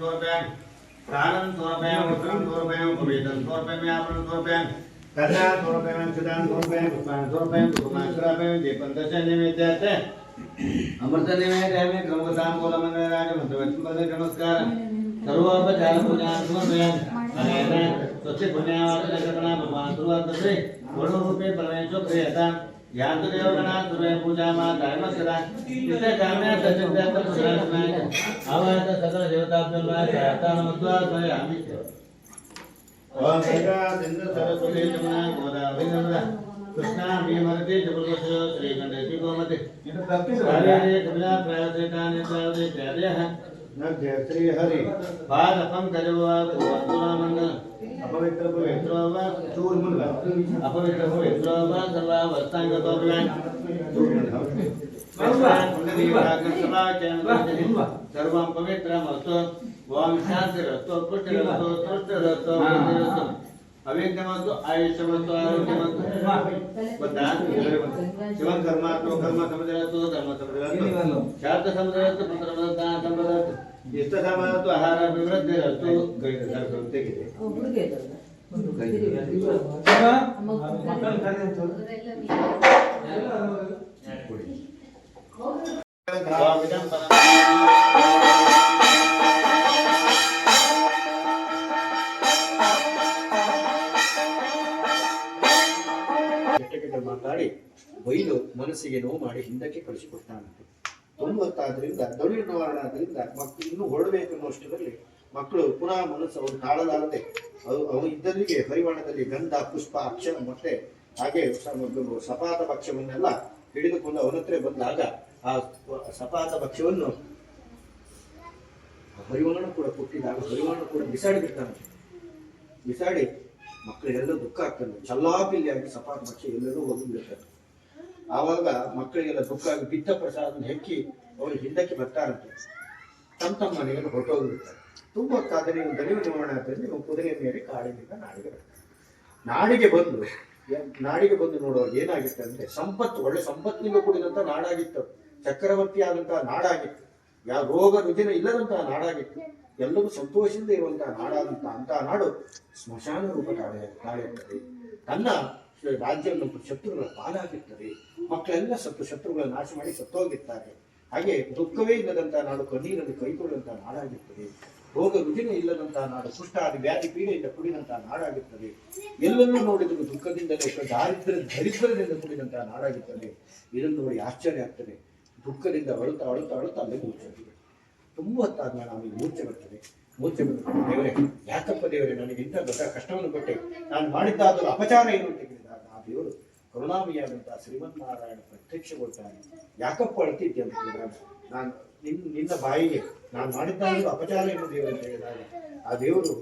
तोरपेन कालन तोरपेन उत्तम तोरपेन कवितन तोरपेन आपन तोरपेन कथा तोरपेन चदान तोरपेन भगवान तोरपेन भगवान तोरपेन दीपन दर्शन निमित्त आते अमृत निमित्त है में क्रम साम कोला मंगल राज भगवत पद नमस्कार सर्वप जाल पूजा तोरपेन अरे स्वच्छ पुण्य और लगना भगवान तोरपेन बोलो रूपे परमेश्वर प्रियता सदा इसे कामने सचित्यात पुराणाय आवाज सकल देवताभ्यो वा सहता नमस्वा स्वयामि ओम गंगा सिंधु सरस्वती जमुना गोदावरी नर्मदा कृष्णा भीमरती जबलवश श्रीगंडेति गोमति कालिये कमला प्रयासेतानि प्रावदे चार्यः नभ्य श्री हरि। बाद अपम करेवा वातुरा मंगल अपवित्र पवित्रवा चूर मुंडा अपवित्र पवित्रवा सर्वा वस्तांग तोगन सर्वं पवित्रमस्तु। ओम शांतिरस्तु पुष्टिरस्तु, तृष्टिरस्तु मंदिरस्तु ಅವೇಜ್ಞ ಮತ್ತು ಆಯುಷ್ಯ ಮತ್ತು ಆರೋಗ್ಯ ಮತ್ತು ಗೊತ್ತಾ? ಶಿವನ್ ಕರ್ಮ ಅಥವಾ ಕರ್ಮ ಸಮುದ್ರ ಅಥವಾ ಧರ್ಮ ಸಮುದ್ರ ಶಾರ್ಥ ಸಮುದ್ರ ಮತ್ತು ಪುತ್ರ ದಾನ ಸಮುದ್ರ ಇಷ್ಟ ಸಮಾನ ಮತ್ತು ಆಹಾರ ಅಭಿವೃದ್ಧಿ ಅಷ್ಟು ತೆಗಿದೆ. ಮಕ್ಕಳು ಕೆಟ್ಟ ಮಾತಾಡಿ ಬೈದು ಮನಸ್ಸಿಗೆ ನೋವು ಮಾಡಿ ಹಿಂದಕ್ಕೆ ಕಳಿಸಿಕೊಡ್ತಾನಂತೆ ತೊಂಬತ್ತಾದ್ರಿಂದ ದೊಡ್ಡ ನಿವಾರಣಾದ್ರಿಂದ ಮಕ್ಕಳು ಇನ್ನೂ ಹೊರಡಬೇಕು ಅನ್ನೋಷ್ಟರಲ್ಲಿ ಮಕ್ಕಳು ಪುನಃ ಮನಸ್ಸು ಅವರು ತಾಳಲಾರದೆ, ಅವು ಅವು ಇದ್ದಲ್ಲಿಗೆ ಹರಿವಾಣದಲ್ಲಿ ಗಂಧ, ಪುಷ್ಪ, ಅಕ್ಷರ ಮತ್ತೆ ಹಾಗೆ ಸಪಾತ ಪಕ್ಷವನ್ನೆಲ್ಲ ಹಿಡಿದುಕೊಂಡು ಅವನ ಹತ್ರ ಬಂದಾಗ ಆ ಸಪಾತ ಪಕ್ಷವನ್ನು ಹರಿವಾಣ ಕೂಡ ಕೊಟ್ಟಿದ್ದಾಗ ಹರಿವಾಣ ಕೂಡ ಬಿಸಾಡಿ ಬಿಡ್ತಾನೆ. ಬಿಸಾಡಿ ಮಕ್ಕಳಿಗೆಲ್ಲ ದುಃಖ ಆಗ್ತದೆ. ಚಲ್ಲಾಪಿಲ್ಲಿಯಾಗಿ ಸಪಾಟ ಭಕ್ಷ್ಯ ಎಲ್ಲರೂ ಹೋಗಿ ಬಿಡ್ತಾರೆ. ಆವಾಗ ಮಕ್ಕಳಿಗೆಲ್ಲ ದುಃಖ ಆಗಿ ಬಿದ್ದ ಪ್ರಸಾದ ಹೆಕ್ಕಿ ಅವರು ಹಿಂದಕ್ಕೆ ಬರ್ತಾರಂತೆ. ತಮ್ಮ ತಮ್ಮ ಮನೆಯನ್ನು ಹೊರಟೋಗಿರ್ತಾರೆ ತುಂಬ ಹೊತ್ತಾದರೆ ನೀವು ದಣಿವು ನಿರ್ವಹಣೆ ಆಗ್ತದೆ, ನೀವು ಕುದುರೆ ಮೇಲೆ ಕಾಡಿನಿಂದ ನಾಡಿಗೆ ಬರ್ತಾರೆ. ನಾಡಿಗೆ ಬಂದು ನಾಡಿಗೆ ಬಂದು ನೋಡೋರು ಏನಾಗಿತ್ತು ಅಂದ್ರೆ ಸಂಪತ್ತು, ಒಳ್ಳೆ ಸಂಪತ್ತಿನಿಂದ ಕೂಡಿದಂತ ನಾಡಾಗಿತ್ತು. ಚಕ್ರವರ್ತಿ ಆದಂತಹ ನಾಡಾಗಿತ್ತು. ಯಾವ ರೋಗ ರುಜಿನ ಇಲ್ಲದಂತಹ ನಾಡಾಗಿತ್ತು. ಎಲ್ಲರೂ ಸಂತೋಷದಿಂದ ಇರುವಂತಹ ನಾಡಾದಂತ ಅಂತಹ ನಾಡು ಸ್ಮಶಾನ ರೂಪ ತಾಳೆ ತಾಳೆಯುತ್ತದೆ. ತನ್ನ ರಾಜ್ಯವನ್ನು ಶತ್ರುಗಳ ಪಾಲಾಗಿರ್ತದೆ. ಮಕ್ಕಳೆಲ್ಲ ಸತ್ತು ಶತ್ರುಗಳ ನಾಶ ಮಾಡಿ ಸತ್ತೋಗಿರ್ತಾರೆ. ಹಾಗೆ ದುಃಖವೇ ಇಲ್ಲದಂತಹ ನಾಡು, ಕಣ್ಣೀರಲ್ಲಿ ಕೈಗೊಳ್ಳುವಂತಹ ನಾಡಾಗಿರ್ತದೆ. ರೋಗ ರುಜಿನ ಇಲ್ಲದಂತಹ ನಾಡು, ಕುಷ್ಠ ಆದಿ ವ್ಯಾಧಿ ಪೀಡೆಯಿಂದ ಕೂಡಿದಂತಹ ನಾಡಾಗಿರ್ತದೆ. ಎಲ್ಲೆಲ್ಲೂ ನೋಡಿದರೂ ದುಃಖದಿಂದಲೇ ದಾರಿದ್ರ ದರಿದ್ರದಿಂದ ಕೂಡಿದಂತಹ ನಾಡಾಗಿರ್ತದೆ. ಇದನ್ನು ನೋಡಿ ಆಶ್ಚರ್ಯ ಆಗ್ತದೆ. ದುಃಖದಿಂದ ಅಳುತ್ತಾ ಅಳುತ್ತಾ ಅಳುತ್ತಾ ಅಲ್ಲೇ. ತುಂಬ ಹೊತ್ತಾದ್ಮೇಲೆ ನಮಗೆ ಮೂರ್ಛೆ ಬರ್ತದೆ. ಮೂರ್ಛೆ ಬರ್ತದೆ. ದೇವರೇ, ಯಾಕಪ್ಪ ದೇವರೇ, ನನಗೆ ಇಂಥ ದೊಡ್ಡ ಕಷ್ಟವನ್ನು ಕೊಟ್ಟೆ. ನಾನು ಮಾಡಿದ್ದಾದರೂ ಅಪಚಾರ ಏನು ಅಂತ ಕೇಳಿದಾಗ ಆ ದೇವರು ಕರುಣಾಮಯಿಯಾದಂತಹ ಶ್ರೀಮನ್ನಾರಾಯಣ ಪ್ರತ್ಯಕ್ಷಗೊಳ್ತಾನೆ ಯಾಕಪ್ಪ ಅಳ್ತಿದ್ದೆ ಅಂತ ಕೇಳಿದಾಗ, ನಾನು ನಿನ್ನ ನಿನ್ನ ಬಾಯಿಗೆ, ನಾನು ಮಾಡಿದ್ದಾದರೂ ಅಪಚಾರ ಏನು ದೇವರು ಅಂತ ಹೇಳಿದಾಗ ಆ ದೇವರು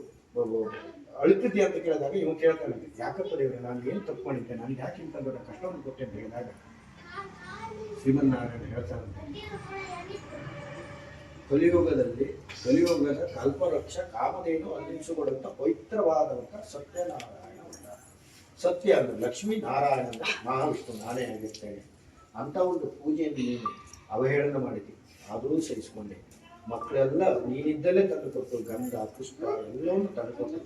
ಅಳುತ್ತಿದ್ದೆ ಅಂತ ಕೇಳಿದಾಗ ಇವನು ಕೇಳ್ತಾನೆ, ಯಾಕಪ್ಪ ದೇವರೇ, ನಾನು ಏನು ತಪ್ಪು ಮಾಡಿದ್ದೆ? ನನಗೆ ಯಾಕೆ ಇಂಥ ದೊಡ್ಡ ಕಷ್ಟವನ್ನು ಕೊಟ್ಟೆ ಅಂತ ಹೇಳಿದಾಗ ಶ್ರೀಮನ್ನಾರಾಯಣ ಹೇಳ್ತಾನಂತೆ ಕಲಿಯುಗದಲ್ಲಿ ಕಲಿಯುಗದ ಕಲ್ಪವೃಕ್ಷ ಕಾಮಧೇನು ಅಂದಿಸಿಕೊಡುವಂತ ಪವಿತ್ರವಾದಂತ ಸತ್ಯನಾರಾಯಣ ಸತ್ಯ ಅಂದ್ರೆ ಲಕ್ಷ್ಮೀ ನಾರಾಯಣ ಅಂದ್ರೆ ಮಹಾವಿಷ್ಣು ನಾನೇ ಆಗಿರ್ತೇನೆ ಅಂತ ಒಂದು ಪೂಜೆಯನ್ನು ನೀನು ಅವಹೇಳನ ಮಾಡಿದ್ವಿ ಆದರೂ ಸಹಿಸಿಕೊಂಡೆ. ಮಕ್ಕಳೆಲ್ಲ ನೀನಿದ್ದಲೇ ತಂದು ಕೊಟ್ಟು ಗಂಧ, ಪುಷ್ಪ ಎಲ್ಲವನ್ನು ತಂದು ಕೊಟ್ಟು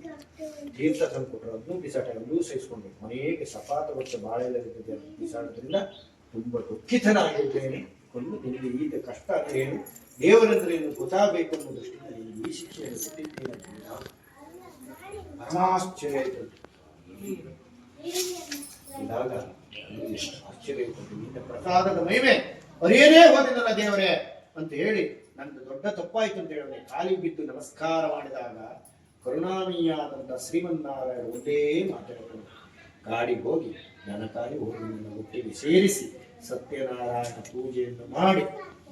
ತೀರ್ಥ ತಂದು ಕೊಟ್ಟರು. ಅದನ್ನು ಬಿಸಾಟ ಎಲ್ಲೂ ಸಹಿಸಿಕೊಂಡೆ. ಮನೆಗೆ ಸಪಾತ ವರ್ಷ ಬಾಳೆಲ್ಲಿರ್ತದೆ ಅಂತ ಬಿಸಾಡೋದ್ರಿಂದ ತುಂಬ ದುಃಖಿತನಾಗಿದ್ದೇನೆ. ಕೊಂಡು ನಿಮಗೆ ಈಗ ಕಷ್ಟ ಅಂದ್ರೆ ಏನು ದೇವರಂದ್ರೆ ಏನು ಗೊತ್ತಾಗಬೇಕು ಅನ್ನೋ ದೃಷ್ಟಿಯಿಂದ ನೀನು ಈ ಶಿಕ್ಷೆಯನ್ನು ಕೊಟ್ಟಿದ್ದೇನೆ ಪರಮಾಶ್ಚರ್ಯ ನನಗೆ ಆಶ್ಚರ್ಯ ನಿನ್ನ ಪ್ರಸಾದದ ಮಹಿಮೆ. ಅರಿಯದೇ ಹೋದಿದ್ದಲ್ಲ ದೇವರೇ ಅಂತ ಹೇಳಿ ನಂದು ದೊಡ್ಡ ತಪ್ಪಾಯ್ತು ಅಂತ ಹೇಳಿದ್ರೆ ಕಾಲಿ ಬಿದ್ದು ನಮಸ್ಕಾರ ಮಾಡಿದಾಗ ಕರುಣಾಮೀಯಾದಂಥ ಶ್ರೀಮನ್ನಾರಾಯಣ ಒಂದೇ ಮಾತಾಡ್ತಾನೆ ಗಾಡಿಗೆ ಹೋಗಿ ನನ್ನ ಕಾಲಿ ಹೋಗಿ ನನ್ನ ಒಟ್ಟಿಗೆ ಸೇರಿಸಿ ಸತ್ಯನಾರಾಯಣ ಪೂಜೆಯನ್ನು ಮಾಡಿ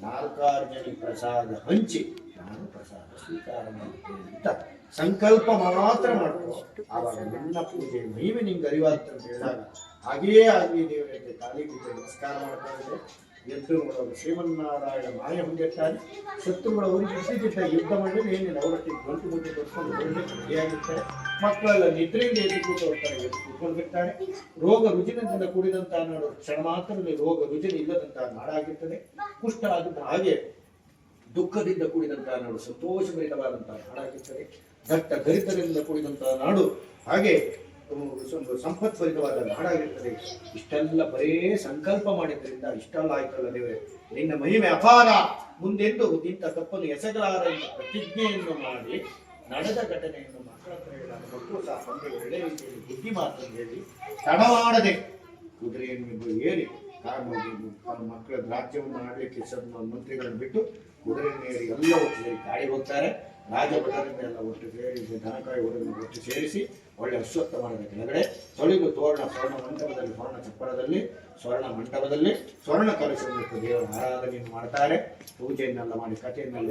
ನಾಲ್ಕಾರು ಪ್ರಸಾದ ಹಂಚಿ ನಾನು ಪ್ರಸಾದ ಸ್ವೀಕಾರ ಮಾಡುತ್ತೇನೆ ಅಂತ ಸಂಕಲ್ಪ ಮಾತ್ರ ಮಾಡ್ಕೋ. ಆವಾಗ ನನ್ನ ಪೂಜೆ ಮಹಿಮೆ ನಿಂಗೆ ಅರಿವಾಗ್ತದೆ ಹೇಳಿದಾಗ ಹಾಗೆಯೇ ಆಗಲಿ ದೇವರಿಗೆ ತಾಲಿ ಪೂಜೆ ನಮಸ್ಕಾರ ಮಾಡ್ತಾ ಇದ್ರೆ ಎದ್ದು ನೋಡುವಾಗ ಶ್ರೀಮನ್ನಾರಾಯಣ ಮಾಯ ಹೊಂದಿರ್ತಾರೆ ಶತ್ರುಗಳವರಿಗೆ ಇದ್ದಿದ್ದ ಯುದ್ಧ ಮಾಡಿದ್ರೆ ಏನಿಲ್ಲ, ಅವರೊಟ್ಟಿಗೆ ಗಂಟು ಮುಟ್ಟಿ ಕೊಟ್ಕೊಂಡು ಬರಲಿಕ್ಕೆ ರೆಡಿಯಾಗಿರ್ತಾರೆ ಮಕ್ಕಳೆಲ್ಲ ನಿದ್ರೆಯಿಂದ ಎದ್ದು ಕೂತು ಹೋಗ್ತಾರೆ ಎದ್ದು ರೋಗ ರುಜಿನದಿಂದ ಕೂಡಿದಂತಹ ನಾಡು ಕ್ಷಣ ಮಾತ್ರದಲ್ಲಿ ರೋಗ ರುಜಿನ ಇಲ್ಲದಂತಹ ನಾಡಾಗಿರ್ತದೆ ಕುಷ್ಠ ಆಗಿದ್ದ ಹಾಗೆ ದುಃಖದಿಂದ ಕೂಡಿದಂತಹ ನಾಡು ಸಂತೋಷಭರಿತವಾದಂತಹ ನಾಡಾಗಿರ್ತದೆ ದಟ್ಟ ದರಿದ್ರದಿಂದ ಕೂಡಿದಂತಹ ನಾಡು ಹಾಗೆ ಸಂಪತ್ಭರಿತವಾದ ನಾಡಾಗಿರ್ತದೆ ಇಷ್ಟೆಲ್ಲ ಬರೇ ಸಂಕಲ್ಪ ಮಾಡಿದ್ರಿಂದ ಇಷ್ಟೆಲ್ಲ ಆಯ್ತಲ್ಲ ದೇವರೇ. ನಿನ್ನ ಮಹಿಮೆ ಅಪಾರ. ಮುಂದೆಂದು ಇಂಥ ತಪ್ಪನ್ನು ಎಸಗಲಾರ ಪ್ರತಿಜ್ಞೆಯನ್ನು ಮಾಡಿ ನಡೆದ ಘಟನೆಯನ್ನು ಮಕ್ಕಳ ಮಕ್ಕಳು ಸಹ ಒಂದು ಒಳ್ಳೆ ರೀತಿಯಲ್ಲಿ ಬುದ್ಧಿ ಮಾತ್ರ ಹೇಳಿ ತಡವಾಡದೆ ಕುದುರೆಯನ್ನು ಏರಿ ತಮ್ಮ ಮಕ್ಕಳ ರಾಜ್ಯವನ್ನು ಆಡಲಿಕ್ಕೆ ಮಂತ್ರಿಗಳನ್ನು ಬಿಟ್ಟು ಕುದುರೆಯನ್ನು ಏರಿ ಎಲ್ಲ ಕಾಡಿ ಹೋಗ್ತಾರೆ. ರಾಜಭಟರಿಂದ ಎಲ್ಲ ಒಟ್ಟು ಸೇರಿ ದನಕಾಯಿ ಹೊರನ್ನು ಒಟ್ಟು ಸೇರಿಸಿ ಒಳ್ಳೆ ಅಶ್ವತ್ಥಮಾನದ ಕೆಳಗಡೆ ತೊಳೆದು ತೋರಣ ಸ್ವರ್ಣ ಮಂಟಪದಲ್ಲಿ, ಸ್ವರ್ಣ ಚಪ್ಪರದಲ್ಲಿ, ಸ್ವರ್ಣ ಮಂಟಪದಲ್ಲಿ ಸ್ವರ್ಣ ಕಲಶವನ್ನು ದೇವರ ಆರಾಧನೆಯನ್ನು ಮಾಡ್ತಾರೆ. ಪೂಜೆಯನ್ನೆಲ್ಲ ಮಾಡಿ ಕಥೆಯನ್ನೆಲ್ಲ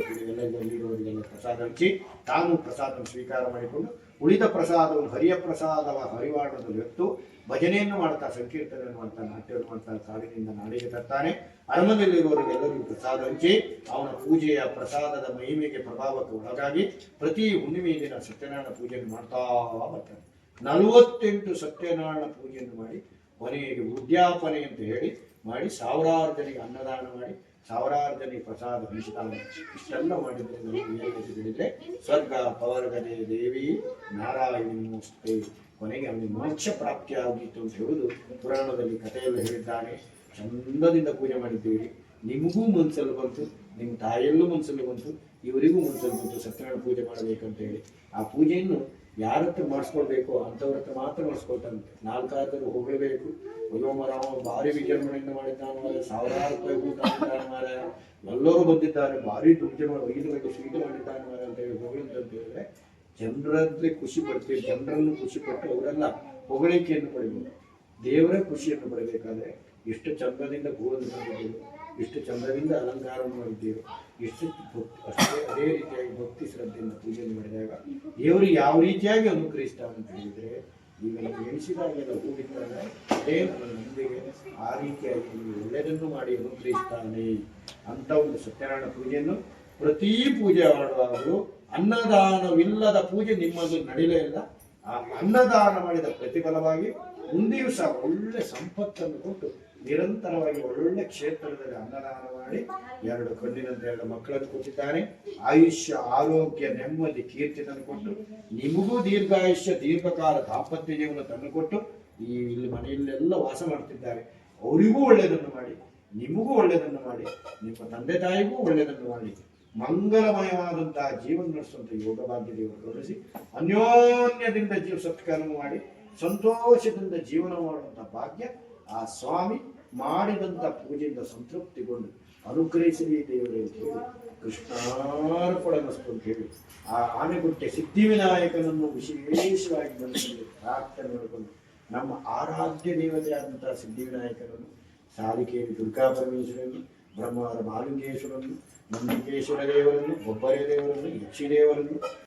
ಎಲ್ಲ ಪ್ರಸಾದ ಹಂಚಿ ತಾನು ಪ್ರಸಾದವನ್ನು ಸ್ವೀಕಾರ ಮಾಡಿಕೊಂಡು ಉಳಿದ ಪ್ರಸಾದವನ್ನು ಹರಿಯ ಪ್ರಸಾದವ ಹರಿವಾಣದಲ್ಲಿ ಹೊತ್ತು ಭಜನೆಯನ್ನು ಮಾಡ್ತಾ ಸಂಕೀರ್ತನೆ ಅನ್ನುವಂಥ ನಾಟ್ಯ ಅನ್ನುವಂಥ ಸಾವಿನಿಂದ ನಾಡಿಗೆ ತರ್ತಾನೆ. ಅರಮನೆಯಲ್ಲಿರುವವರಿಗೆಲ್ಲರಿಗೂ ಪ್ರಸಾದ ಹಂಚಿ ಅವನ ಪೂಜೆಯ ಪ್ರಸಾದದ ಮಹಿಮೆಗೆ ಪ್ರಭಾವಕ್ಕೆ ಒಳಗಾಗಿ ಪ್ರತಿ ಹುಣ್ಣಿಮೆಯ ದಿನ ಸತ್ಯನಾರಾಯಣ ಪೂಜೆಯನ್ನು ಮಾಡ್ತಾ ಬರ್ತಾನೆ. ನಲವತ್ತೆಂಟು ಸತ್ಯನಾರಾಯಣ ಪೂಜೆಯನ್ನು ಮಾಡಿ ಕೊನೆಗೆ ಉದ್ಯಾಪನೆ ಅಂತ ಹೇಳಿ, ಮಾಡಿ ಸಾವಿರಾರು ಜನರಿಗೆ ಅನ್ನದಾನ ಮಾಡಿ ಸಾವಿರಾರು ಜನರಿಗೆ ಪ್ರಸಾದ ಇಷ್ಟೆಲ್ಲ ಮಾಡಿದ್ರೆ ನಮಗೆ ಸ್ವರ್ಗ ಪವರ್ಗದೆ ದೇವಿ ನಾರಾಯಣಿ ಕೊನೆಗೆ ಅವನಿಗೆ ಮೋಕ್ಷ ಪ್ರಾಪ್ತಿ ಆಗಿತ್ತು ಅಂತ ಹೇಳುವುದು ಪುರಾಣದಲ್ಲಿ ಕಥೆಯಲ್ಲಿ ಹೇಳಿದ್ದಾನೆ. ಚಂದದಿಂದ ಪೂಜೆ ಮಾಡಿದ್ದೀರಿ. ನಿಮಗೂ ಮನಸ್ಸಲ್ಲಿ ಬಂತು, ನಿಮ್ಮ ತಾಯಿಯಲ್ಲೂ ಮನಸ್ಸಲ್ಲಿ ಬಂತು, ಇವರಿಗೂ ಮನಸ್ಸಲ್ಲಿ ಬಂತು ಸತ್ಯನಾರಾಯಣ ಪೂಜೆ ಮಾಡಬೇಕಂತ ಹೇಳಿ. ಆ ಪೂಜೆಯನ್ನು ಯಾರ ಹತ್ರ ಮಾಡಿಸ್ಕೊಳ್ಬೇಕು ಅಂಥವ್ರ ಹತ್ರ ಮಾತ್ರ ಮಾಡಿಸ್ಕೊಳ್ತಾನಂತೆ ನಾಲ್ಕಾದರೂ ಹೋಗಲೇಬೇಕು. ಅಯ್ಯೋಮ ರಾಮ, ಭಾರಿ ವಿಜೃಂಭಣೆಯಿಂದ ಮಾಡಿದ್ದಾನೆ ಸಾವಿರಾರು ರೂಪಾಯಿ ಊಟ ಮಾರ ಎಲ್ಲರೂ ಬಂದಿದ್ದಾರೆ. ಭಾರಿ ದುಡ್ಡು ಮಾಡಿ ಸ್ವೀಟ್ ಮಾಡಿದ್ದಾನೆ ಮಾರ ಅಂತ ಹೇಳಿ ಹೊಗಳಿದ್ದಂತ ಹೇಳಿದ್ರೆ ಜನರಲ್ಲಿ ಖುಷಿ ಪಡ್ತೀವಿ. ಜನರನ್ನು ಖುಷಿ ಪಟ್ಟು ಅವರೆಲ್ಲ ಹೊಗಳಿಕೆಯನ್ನು ಪಡಿಬೇಕು ದೇವರ ಖುಷಿಯನ್ನು ಪಡಬೇಕಾದ್ರೆ ಎಷ್ಟು ಚಂದ್ರದಿಂದ ಗೋವನ್ನು ಮಾಡಿದ್ದೀವಿ ಚಂದ್ರದಿಂದ ಅಲಂಕಾರ ಮಾಡಿದ್ದೀವಿ ಎಷ್ಟು ಭಕ್- ಅಷ್ಟೇ ಅದೇ ರೀತಿಯಾಗಿ ಭಕ್ತಿ ಶ್ರದ್ಧೆಯಿಂದ ಪೂಜೆಯನ್ನು ಮಾಡಿದಾಗ ದೇವರು ಯಾವ ರೀತಿಯಾಗಿ ಅನುಗ್ರಹಿಸ್ತಾನೆ ಅಂತ ಹೇಳಿದ್ರೆ ಈಗ ನೀವು ಎಣಿಸಿದಾಗೆಲ್ಲ ಹೂವಿದ್ದಾಗ ಅದೇ ನಂಬಿಕೆ ಆ ರೀತಿಯಾಗಿ ನೀವು ಒಳ್ಳೆಯದನ್ನು ಮಾಡಿ ಅನುಗ್ರಹಿಸ್ತಾನೆ ಅಂತ ಒಂದು ಸತ್ಯನಾರಾಯಣ ಪೂಜೆಯನ್ನು ಪ್ರತಿ ಪೂಜೆ ಮಾಡುವಾಗಲೂ ಅನ್ನದಾನವಿಲ್ಲದ ಪೂಜೆ ನಿಮ್ಮದು ನಡೀಲೇ ಇಲ್ಲ. ಆ ಅನ್ನದಾನ ಮಾಡಿದ ಪ್ರತಿಫಲವಾಗಿ ಮುಂದೆಯೂ ಸಹ ಒಳ್ಳೆ ಸಂಪತ್ತನ್ನು ಕೊಟ್ಟು ನಿರಂತರವಾಗಿ ಒಳ್ಳೆ ಕ್ಷೇತ್ರದಲ್ಲಿ ಅನ್ನದಾನ ಮಾಡಿ ಎರಡು ಕಣ್ಣಿನಂತೆ ಎರಡು ಮಕ್ಕಳನ್ನು ಕೊಟ್ಟಿದ್ದಾನೆ. ಆಯುಷ್ಯ, ಆರೋಗ್ಯ, ನೆಮ್ಮದಿ, ಕೀರ್ತಿ ತಂದುಕೊಟ್ಟು ನಿಮಗೂ ದೀರ್ಘಾಯುಷ್ಯ, ದೀರ್ಘಕಾಲ ದಾಂಪತ್ಯ ಜೀವನ ತಂದು ಕೊಟ್ಟು ಈ ಇಲ್ಲಿ ಮನೆಯಲ್ಲೆಲ್ಲ ವಾಸ ಮಾಡ್ತಿದ್ದಾರೆ ಅವರಿಗೂ ಒಳ್ಳೆಯದನ್ನು ಮಾಡಿ, ನಿಮಗೂ ಒಳ್ಳೆಯದನ್ನು ಮಾಡಿ, ನಿಮ್ಮ ತಂದೆ ತಾಯಿಗೂ ಒಳ್ಳೆಯದನ್ನು ಮಾಡಿ. ಮಂಗಲಮಯವಾದಂತಹ ಜೀವನ ನಡೆಸುವಂತ ಯೋಗ ಭಾಗ್ಯ ದೇವರು ಗೌರವಿಸಿ, ಅನ್ಯೋನ್ಯದಿಂದ ಜೀವ ಸತ್ಕಾರ ಮಾಡಿ, ಸಂತೋಷದಿಂದ ಜೀವನ ಮಾಡುವಂತಹ ಭಾಗ್ಯ ಆ ಸ್ವಾಮಿ ಮಾಡಿದಂತ ಪೂಜೆಯಿಂದ ಸಂತೃಪ್ತಿಗೊಂಡು ಅನುಗ್ರಹಿಸಲಿ ದೇವರೇ ಅಂತ ಹೇಳಿ ಕೃಷ್ಣಾರ್ಪಣಮಸ್ತು ಅಂತ ಹೇಳಿ ಆ ಆನೆಗುಟ್ಟೆ ಸಿದ್ಧಿವಿನಾಯಕನನ್ನು ವಿಶೇಷವಾಗಿ ಮನಸ್ಸಲ್ಲಿ ಪ್ರಾರ್ಥನೆ ಮಾಡಿಕೊಂಡು ನಮ್ಮ ಆರಾಧ್ಯ ದೇವತೆಯಾದಂತಹ ಸಿದ್ಧಿವಿನಾಯಕನನ್ನು ಸಾಲಿಕೇರಿ ದುರ್ಗಾ ಪರಮೇಶ್ವರನ್ನು ಬ್ರಹ್ಮವಾದ ಮಾಲಿಂಗೇಶ್ವರನ್ನು ನಂದಿಕೇಶ್ವರ ದೇವರನ್ನು ಒಬ್ಬರೇ ದೇವರನ್ನು, ಯಕ್ಷಿ ದೇವರನ್ನು